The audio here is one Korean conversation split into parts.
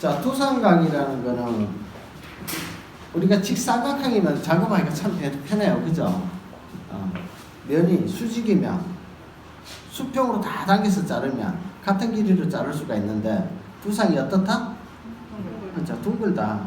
자, 두삼각이라는 거는 우리가 직사각형이면 작업하기가 참 편- 편해요. 그죠? 어, 면이 수직이면 수평으로 다 당겨서 자르면 같은 길이로 자를 수가 있는데 두상이 어떻다? 그렇죠. 둥글다.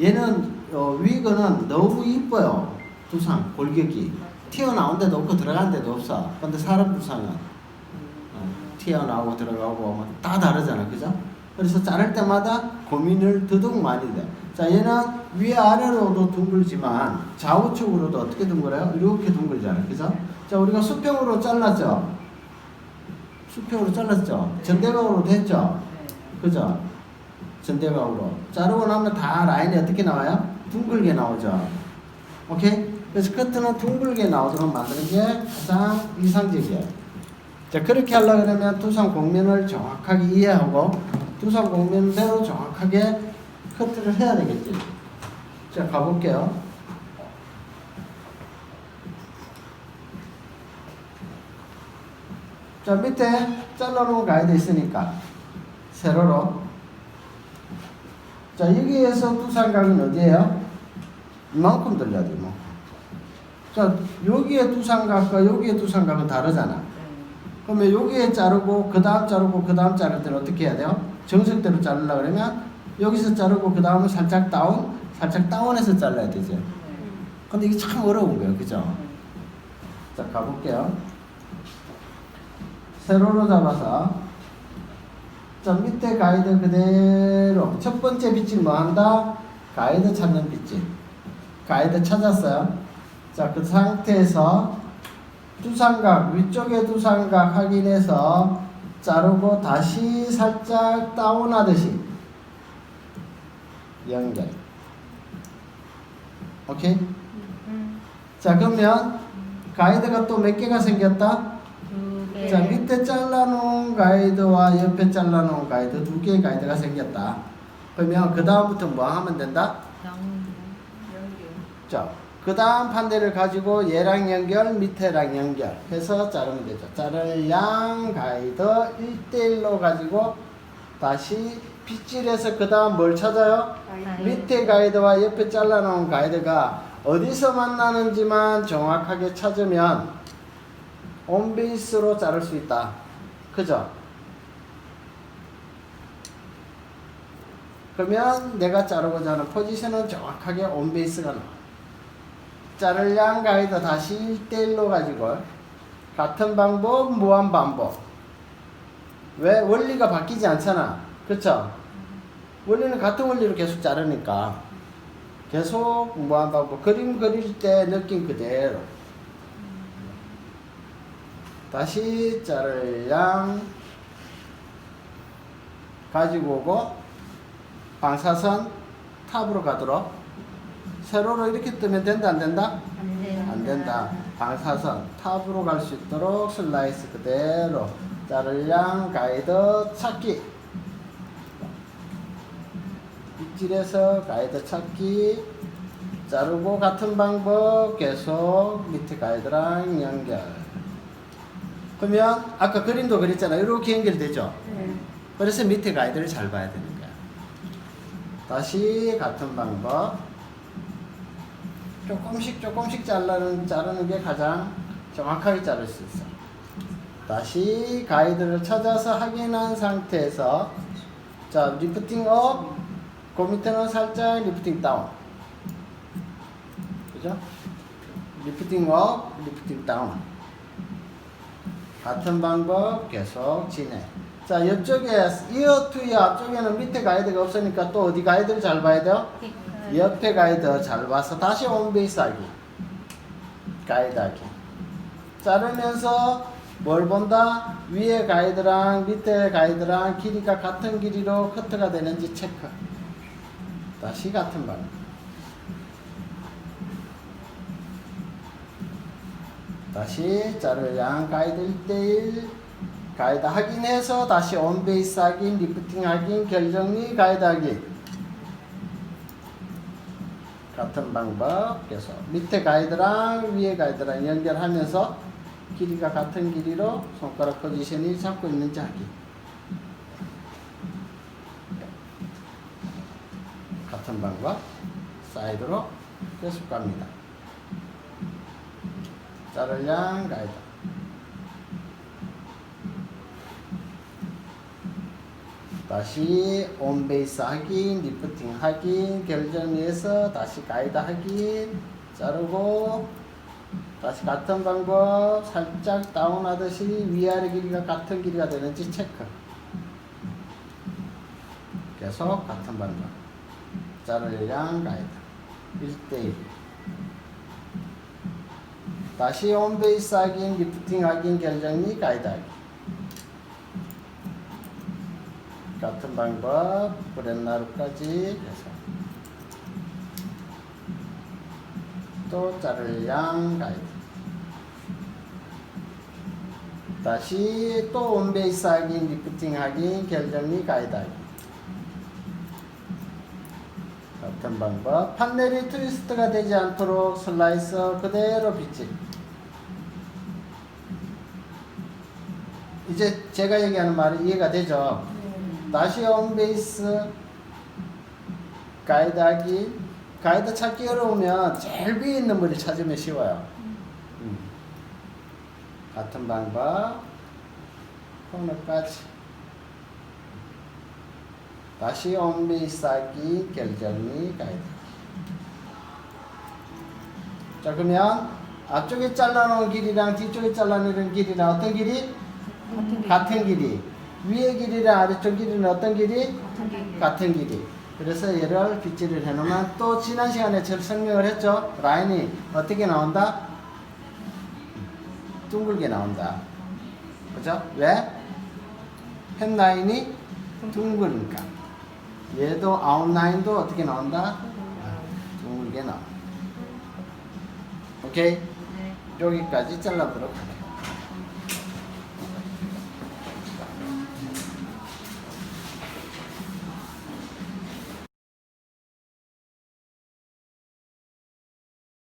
얘는 어, 위 거는 너무 이뻐요. 두상 골격이 튀어나온 데도 없고 들어간 데도 없어. 근데 사람 두상은 어, 튀어나오고 들어가고 뭐다 다르잖아, 그죠? 그래서 자를 때마다 고민을 더더욱 많이 돼. 자, 얘는 위 아래로도 둥글지만 좌우측으로도 어떻게 둥글어요? 이렇게 둥글잖아, 그죠? 자, 우리가 수평으로 잘랐죠. 수평으로 잘랐죠. 전대각으로 됐죠. 그죠? 전대각으로. 자르고 나면 다 라인이 어떻게 나와요? 둥글게 나오죠. 오케이? 그래서 커트는 둥글게 나오도록 만드는 게 가장 이상적이에요. 자, 그렇게 하려고 그러면 두상 공면을 정확하게 이해하고 두상 공면대로 정확하게 커트를 해야 되겠지. 자, 가볼게요. 자, 밑에 잘라놓은 가이드 있으니까 세로로 자, 여기에서 두상각은 어디예요? 이만큼 들려야 돼, 이만큼. 자, 여기에 두상각과 여기에 두상각은 다르잖아. 그러면 여기에 자르고 그 다음 자르고 그 다음 자를 때는 어떻게 해야 돼요? 정석대로 자르려 그러면 여기서 자르고 그 다음은 살짝 다운, 살짝 다운해서 잘라야 되죠. 근데 이게 참 어려운 거예요, 그죠? 자, 가볼게요. 세로로 잡아서 자 밑에 가이드 그대로 첫 번째 빗질 뭐 한다? 가이드 찾는 빗질 가이드 찾았어요 자 그 상태에서 두상각 위쪽에 두상각 확인해서 자르고 다시 살짝 다운하듯이 연결 오케이? 자 그러면 가이드가 또 몇 개가 생겼다? 자 밑에 잘라놓은 가이드와 옆에 잘라놓은 가이드 두 개의 가이드가 생겼다. 그러면 그 다음부터 뭐 하면 된다? 자, 그 다음 판대를 가지고 얘랑 연결, 밑에랑 연결 해서 자르면 되죠. 자를 양 가이드 1대1로 가지고 다시 빗질해서 그 다음 뭘 찾아요? 밑에 가이드와 옆에 잘라놓은 가이드가 어디서 만나는지만 정확하게 찾으면 온베이스로 자를 수 있다. 그죠? 그러면 내가 자르고자 하는 포지션은 정확하게 온베이스가 나와. 자를 양 가이드 다시 1대1로 가지고 같은 방법, 무한 반복. 왜? 원리가 바뀌지 않잖아. 그쵸? 원리는 같은 원리로 계속 자르니까. 계속 무한 반복. 그림 그릴 때 느낌 그대로. 다시 자를 양 가지고 오고 방사선 탑으로 가도록 세로로 이렇게 뜨면 된다 안 된다? 안 된다. 방사선 탑으로 갈 수 있도록 슬라이스 그대로. 자를 양 가이드 찾기. 빗질해서 가이드 찾기. 자르고 같은 방법 계속 밑에 가이드랑 연결. 그러면 아까 그림도 그렸잖아 이렇게 연결되죠? 그래서 밑에 가이드를 잘 봐야 되는 거야. 다시 같은 방법 조금씩 조금씩 자르는, 자르는 게 가장 정확하게 자를 수 있어. 다시 가이드를 찾아서 확인한 상태에서 자 리프팅 업, 그 밑에는 살짝 리프팅 다운. 그죠? 리프팅 업, 리프팅 다운. 같은 방법 계속 진행. 자 옆쪽에 이어 투의 앞쪽에는 밑에 가이드가 없으니까 또 어디 가이드를 잘 봐야 돼요? 옆에 가이드 잘 봐서 다시 홈베이스 하기 가이드 하기 자르면서 뭘 본다? 위에 가이드랑 밑에 가이드랑 길이가 같은 길이로 커트가 되는지 체크. 다시 같은 방법 다시 양 가이드 1대1 가이드 확인해서 다시 온베이스 확인, 리프팅 확인, 결정리 가이드 확인 같은 방법 계속 밑에 가이드랑 위에 가이드랑 연결하면서 길이가 같은 길이로 손가락 포지션이 잡고 있는지 확인 같은 방법 사이드로 계속 갑니다. 자르량 가이드. 다시 온베이스 확인, 리프팅 확인, 결정리에서 다시 가이드 확인, 자르고 다시 같은 방법 살짝 다운하듯이 위아래 길이가 같은 길이가 되는지 체크. 계속 같은 방법. 자르량 가이드. 1대1. 다시 온베이스 확인, 리프팅 확인, 결정리 가이드 확인. 같은 방법 브렛나루까지. 해서 또 자를 양 가이드. 다시 또 온베이스 확인 리프팅 확인 결정리 가이드 확인 같은 방법. 판넬이 트위스트가 되지 않도록 슬라이서 그대로 빗질 이제 제가 얘기하는 말이 이해가 되죠? 다시 홈베이스 가이드 하기. 가이드 찾기 어려우면 제일 위에 있는 분을 찾으면 쉬워요. 음. 같은 방법. 코너까지. 다시 홈베이스 하기 결정리 가이드. 자 그러면 앞쪽에 잘라놓은 길이랑 뒤쪽에 잘라놓은 길이랑 어떤 길이? 같은 게 같은 길이 위에 길이랑 아래쪽 길이는 어떤 길이? 같은 게 같은 길이. 그래서 얘를 빗질을 해놓으면 또 지난 시간에 제가 설명을 했죠. 라인이 어떻게 나온다? 둥글게 나온다. 그죠? 왜? 펜 라인이 둥그니까. 얘도 아웃 라인도 어떻게 나온다? 둥글게 나온다. 오케이? 네. 여기까지 잘라보도록 하겠습니다.